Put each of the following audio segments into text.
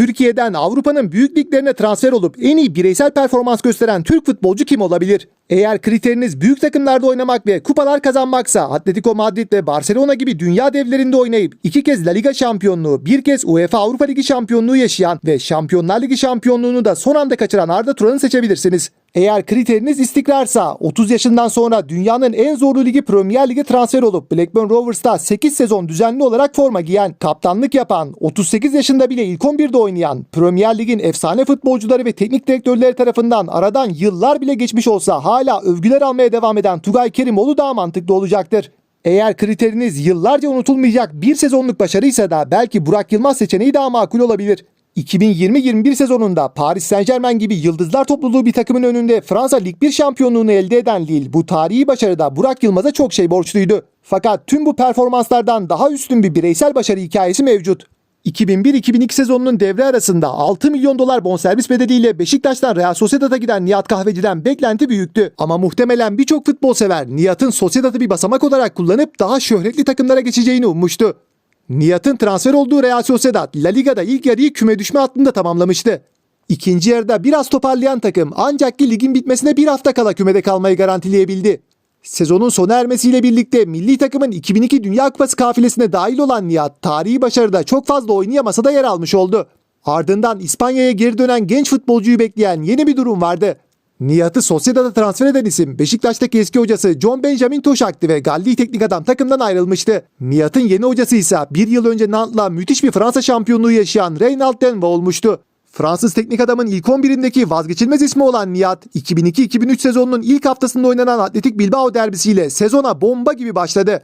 Türkiye'den Avrupa'nın büyük liglerine transfer olup en iyi bireysel performans gösteren Türk futbolcu kim olabilir? Eğer kriteriniz büyük takımlarda oynamak ve kupalar kazanmaksa Atletico Madrid ve Barcelona gibi dünya devlerinde oynayıp iki kez La Liga şampiyonluğu, bir kez UEFA Avrupa Ligi şampiyonluğu yaşayan ve Şampiyonlar Ligi şampiyonluğunu da son anda kaçıran Arda Turan'ı seçebilirsiniz. Eğer kriteriniz istikrarsa 30 yaşından sonra dünyanın en zorlu ligi Premier Lig'e transfer olup Blackburn Rovers'ta 8 sezon düzenli olarak forma giyen, kaptanlık yapan, 38 yaşında bile ilk 11'de oynayan, Premier Lig'in efsane futbolcuları ve teknik direktörleri tarafından aradan yıllar bile geçmiş olsa hala övgüler almaya devam eden Tugay Kerimoğlu daha mantıklı olacaktır. Eğer kriteriniz yıllarca unutulmayacak bir sezonluk başarıysa da belki Burak Yılmaz seçeneği daha makul olabilir. 2020-21 sezonunda Paris Saint Germain gibi yıldızlar topluluğu bir takımın önünde Fransa Lig 1 şampiyonluğunu elde eden Lille bu tarihi başarıda Burak Yılmaz'a çok şey borçluydu. Fakat tüm bu performanslardan daha üstün bir bireysel başarı hikayesi mevcut. 2001-2002 sezonunun devre arasında 6 milyon dolar bonservis bedeliyle Beşiktaş'tan Real Sociedad'a giden Nihat Kahveci'den beklenti büyüktü. Ama muhtemelen birçok futbol sever Nihat'ın Sociedad'ı bir basamak olarak kullanıp daha şöhretli takımlara geçeceğini ummuştu. Nihat'ın transfer olduğu Real Sociedad La Liga'da ilk yarıyı küme düşme hattında tamamlamıştı. İkinci yarıda biraz toparlayan takım ancak ki ligin bitmesine bir hafta kala kümede kalmayı garantileyebildi. Sezonun sona ermesiyle birlikte milli takımın 2002 Dünya Kupası kafilesine dahil olan Nihat tarihi başarıda çok fazla oynayamasa da yer almış oldu. Ardından İspanya'ya geri dönen genç futbolcuyu bekleyen yeni bir durum vardı. Nihat'ı Sociedad'a transfer eden isim Beşiktaş'taki eski hocası John Benjamin Toşak'tı ve Galli teknik adam takımdan ayrılmıştı. Nihat'ın yeni hocası ise bir yıl önce Nantes'la müthiş bir Fransa şampiyonluğu yaşayan Reynald Denva olmuştu. Fransız teknik adamın ilk 11'indeki vazgeçilmez ismi olan Nihat, 2002-2003 sezonunun ilk haftasında oynanan Atletik Bilbao derbisiyle sezona bomba gibi başladı.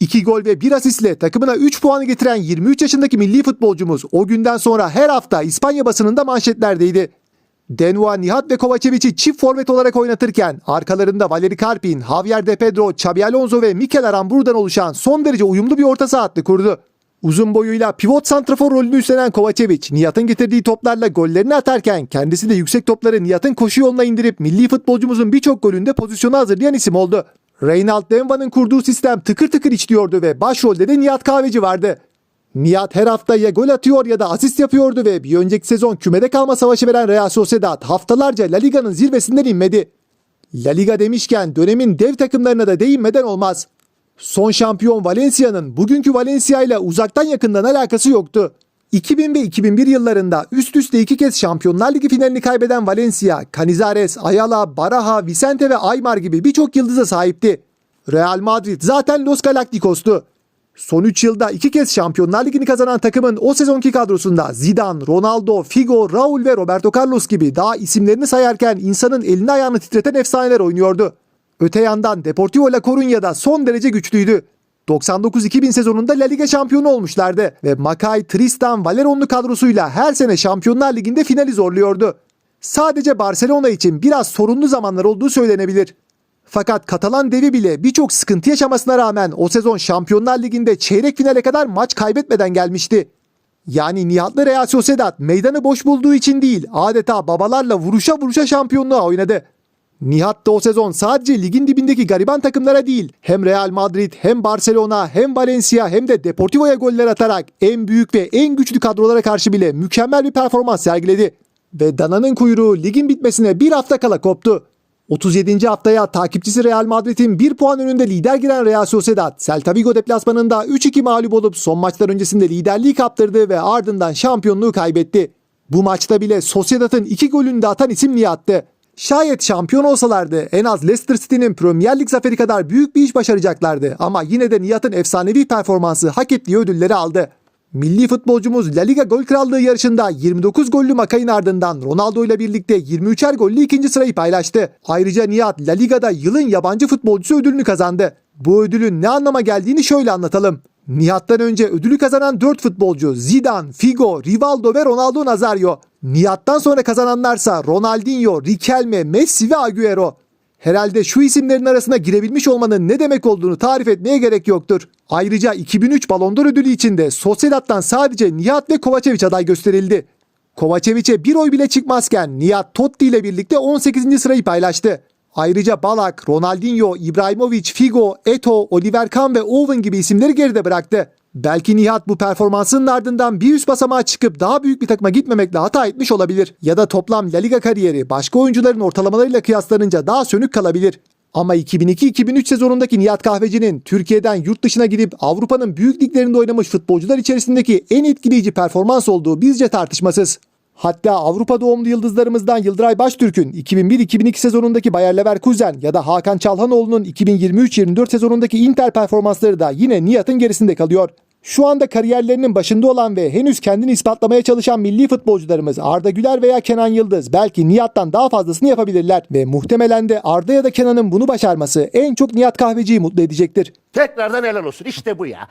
2 gol ve 1 asistle takımına 3 puanı getiren 23 yaşındaki milli futbolcumuz o günden sonra her hafta İspanya basınında manşetlerdeydi. Denua, Nihat ve Kovacevic'i çift forvet olarak oynatırken arkalarında Valeri Karpin, Javier De Pedro, Xabi Alonso ve Mikel Arambur'dan oluşan son derece uyumlu bir orta saha kurdu. Uzun boyuyla pivot santrafor rolünü üstlenen Kovacevic, Nihat'ın getirdiği toplarla gollerini atarken kendisi de yüksek topları Nihat'ın koşu yoluna indirip milli futbolcumuzun birçok golünde pozisyonu hazırlayan isim oldu. Reynald Denva'nın kurduğu sistem tıkır tıkır işliyordu ve başrolde de Nihat Kahveci vardı. Nihat her hafta ya gol atıyor ya da asist yapıyordu ve bir önceki sezon kümede kalma savaşı veren Real Sociedad haftalarca La Liga'nın zirvesinden inmedi. La Liga demişken dönemin dev takımlarına da değinmeden olmaz. Son şampiyon Valencia'nın bugünkü Valencia ile uzaktan yakından alakası yoktu. 2000 ve 2001 yıllarında üst üste iki kez Şampiyonlar Ligi finalini kaybeden Valencia, Canizares, Ayala, Baraja, Vicente ve Aymar gibi birçok yıldıza sahipti. Real Madrid zaten Los Galacticos'tu. Son 3 yılda iki kez Şampiyonlar Ligi'ni kazanan takımın o sezonki kadrosunda Zidane, Ronaldo, Figo, Raul ve Roberto Carlos gibi daha isimlerini sayarken insanın elini ayağını titreten efsaneler oynuyordu. Öte yandan Deportivo La Coruña'da son derece güçlüydü. 99-2000 sezonunda La Liga şampiyonu olmuşlardı ve Macay, Tristan, Valeronlu kadrosuyla her sene Şampiyonlar Ligi'nde finali zorluyordu. Sadece Barcelona için biraz sorunlu zamanlar olduğu söylenebilir. Fakat Katalan devi bile birçok sıkıntı yaşamasına rağmen o sezon Şampiyonlar Ligi'nde çeyrek finale kadar maç kaybetmeden gelmişti. Yani Nihatlı Real Sociedad meydanı boş bulduğu için değil adeta babalarla vuruşa vuruşa şampiyonluğa oynadı. Nihat da o sezon sadece ligin dibindeki gariban takımlara değil hem Real Madrid hem Barcelona hem Valencia hem de Deportivo'ya goller atarak en büyük ve en güçlü kadrolara karşı bile mükemmel bir performans sergiledi. Ve Dana'nın kuyruğu ligin bitmesine bir hafta kala koptu. 37. haftaya takipçisi Real Madrid'in 1 puan önünde lider giren Real Sociedad, Celta Vigo deplasmanında 3-2 mağlup olup son maçlar öncesinde liderliği kaptırdı ve ardından şampiyonluğu kaybetti. Bu maçta bile Sociedad'ın 2 golünü de atan isim Nihat'tı. Şayet şampiyon olsalardı en az Leicester City'nin Premier Lig zaferi kadar büyük bir iş başaracaklardı ama yine de Nihat'ın efsanevi performansı hak ettiği ödülleri aldı. Milli futbolcumuz La Liga gol krallığı yarışında 29 gollü Makay'ın ardından Ronaldo ile birlikte 23'er gollü ikinci sırayı paylaştı. Ayrıca Nihat La Liga'da yılın yabancı futbolcusu ödülünü kazandı. Bu ödülün ne anlama geldiğini şöyle anlatalım. Nihat'tan önce ödülü kazanan 4 futbolcu Zidane, Figo, Rivaldo ve Ronaldo Nazario. Nihat'tan sonra kazananlarsa Ronaldinho, Riquelme, Messi ve Agüero. Herhalde şu isimlerin arasına girebilmiş olmanın ne demek olduğunu tarif etmeye gerek yoktur. Ayrıca 2003 Ballon d'Or ödülü için de sadece Nihat ve Kovacevic aday gösterildi. Kovacevic'e bir oy bile çıkmazken Nihat Totti ile birlikte 18. sırayı paylaştı. Ayrıca Balak, Ronaldinho, İbrahimovic, Figo, Eto, Oliver Kahn ve Owen gibi isimleri geride bıraktı. Belki Nihat bu performansının ardından bir üst basamağa çıkıp daha büyük bir takıma gitmemekle hata etmiş olabilir. Ya da toplam La Liga kariyeri başka oyuncuların ortalamalarıyla kıyaslanınca daha sönük kalabilir. Ama 2002-2003 sezonundaki Nihat Kahveci'nin Türkiye'den yurt dışına gidip Avrupa'nın büyük liglerinde oynamış futbolcular içerisindeki en etkileyici performans olduğu bizce tartışmasız. Hatta Avrupa doğumlu yıldızlarımızdan Yıldıray Baştürk'ün 2001-2002 sezonundaki Bayer Leverkusen ya da Hakan Çalhanoğlu'nun 2023-24 sezonundaki Inter performansları da yine Nihat'ın gerisinde kalıyor. Şu anda kariyerlerinin başında olan ve henüz kendini ispatlamaya çalışan milli futbolcularımız Arda Güler veya Kenan Yıldız belki Nihat'tan daha fazlasını yapabilirler ve muhtemelen de Arda ya da Kenan'ın bunu başarması en çok Nihat Kahveci'yi mutlu edecektir. Tekrardan helal olsun. İşte bu ya.